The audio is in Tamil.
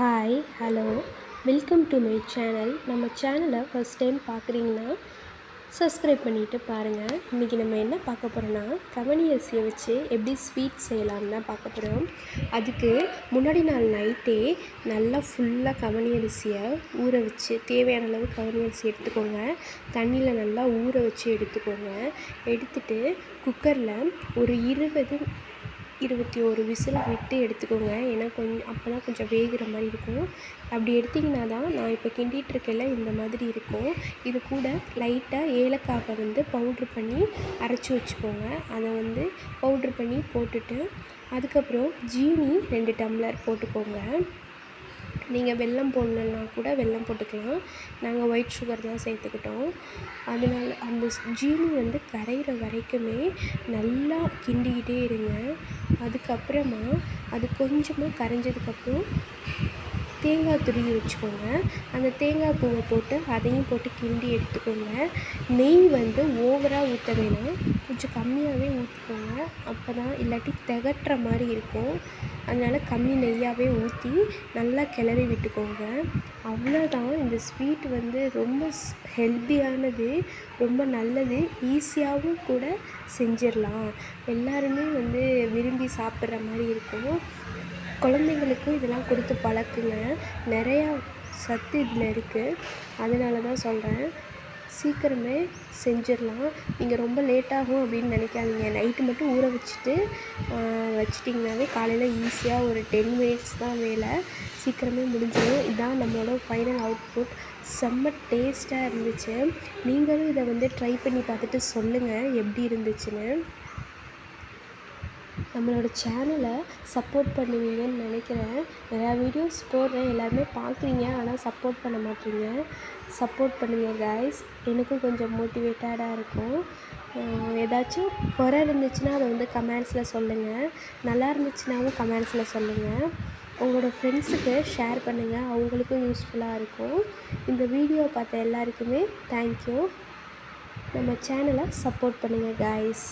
Hi hello welcome to my channel நம்ம சேனலை ஃபஸ்ட் டைம் பார்க்குறீங்கன்னா சப்ஸ்கிரைப் பண்ணிவிட்டு பாருங்கள் இன்றைக்கி நம்ம என்ன பார்க்க போகிறோன்னா கவனி அரிசியை வச்சு எப்படி ஸ்வீட் செய்யலாம்னு தான் பார்க்க போகிறோம் அதுக்கு முன்னாடி நாள் நைட்டே நல்லா ஃபுல்லாக கவனி அரிசியை ஊற வச்சு தேவையான அளவு கவனி அரிசி எடுத்துக்கோங்க. தண்ணியில் நல்லா ஊற வச்சு எடுத்துக்கோங்க. எடுத்துட்டு குக்கரில் ஒரு இருபது இருபத்தி ஒரு விசில் விட்டு எடுத்துக்கோங்க. ஏன்னா கொஞ்சம் அப்போ தான் கொஞ்சம் வேகிற மாதிரி இருக்கும். அப்படி எடுத்திங்கன்னா தான் நான் இப்போ கிண்டிகிட்டு இருக்கேன்ல இந்த மாதிரி இருக்கும். இது கூட லைட்டாக ஏலக்காவை வந்து பவுட்ரு பண்ணி அரைச்சி வச்சுக்கோங்க. அதை வந்து பவுட்ரு பண்ணி போட்டுட்டு அதுக்கப்புறம் ஜீனி ரெண்டு டம்ளர் போட்டுக்கோங்க. நீங்கள் வெல்லம் போடணுன்னா கூட வெல்லம் போட்டுக்கலாம். நாங்கள் ஒயிட் சுகர் தான் சேர்த்துக்கிட்டோம். அதனால அந்த ஜீனி வந்து கரைகிற வரைக்குமே நல்லா கிண்டிக்கிட்டே இருங்க. அதுக்கப்புறமா அது கொஞ்சமாக கரைஞ்சதுக்கப்புறம் தேங்காய் துருவி வச்சுக்கோங்க. அந்த தேங்காய் பூவை போட்டு அதையும் போட்டு கிண்டி எடுத்துக்கோங்க. நெய் வந்து ஓவராக ஊற்ற வேணாம். கொஞ்சம் கம்மியாகவே ஊற்றிக்கோங்க அப்போ தான் இல்லாட்டி திகட்டுற மாதிரி இருக்கும். அதனால் கம்மி நெய்யாகவே ஊற்றி நல்லா கிளறி விட்டுக்கோங்க. அவ்வளோதான் இந்த ஸ்வீட் வந்து ரொம்ப ஹெல்த்தியானது ரொம்ப நல்லது. ஈஸியாகவும் கூட செஞ்சிடலாம் எல்லாருமே வந்து விரும்பி சாப்பிட்ற மாதிரி இருக்கும். குழந்தைங்களுக்கும் இதெல்லாம் கொடுத்து பழக்குங்க. நிறையா சத்து இதில் இருக்குது அதனால தான் சொல்கிறேன் சீக்கிரமே செஞ்சிடலாம். நீங்கள் ரொம்ப லேட்டாகும் அப்படின்னு நினைக்காதீங்க. நைட்டு மட்டும் ஊற வச்சுட்டு வச்சிட்டிங்கனாவே காலையில் ஈஸியாக ஒரு டென் மினிட்ஸ் தான் வேலை. சீக்கிரமே முடிஞ்சிடும். இதுதான் நம்மளோட ஃபைனல் அவுட்புட் செம்ம டேஸ்ட்டாக இருந்துச்சு. நீங்களும் இதை வந்து ட்ரை பண்ணி பார்த்துட்டு சொல்லுங்கள் எப்படி இருந்துச்சுன்னு. நம்மளோட சேனலை சப்போர்ட் பண்ணுவீங்கன்னு நினைக்கிறேன். நிறையா வீடியோஸ் போடுறேன். எல்லாருமே பார்க்குறீங்க. ஆனால் சப்போர்ட் பண்ண மாட்டீங்க. சப்போர்ட் பண்ணுங்கள் கைஸ் எனக்கும் கொஞ்சம் மோட்டிவேட்டடாக இருக்கும். ஏதாச்சும் குறை இருந்துச்சுன்னா அதை வந்து கமெண்ட்ஸில் சொல்லுங்கள் நல்லா இருந்துச்சுனாவும் கமெண்ட்ஸில் சொல்லுங்கள் உங்களோட ஃப்ரெண்ட்ஸுக்கு ஷேர் பண்ணுங்கள் அவங்களுக்கும் யூஸ்ஃபுல்லாக இருக்கும். இந்த வீடியோ பார்த்த எல்லாருக்குமே தேங்க்யூ நம்ம சேனலை சப்போர்ட் பண்ணுங்கள் கைஸ்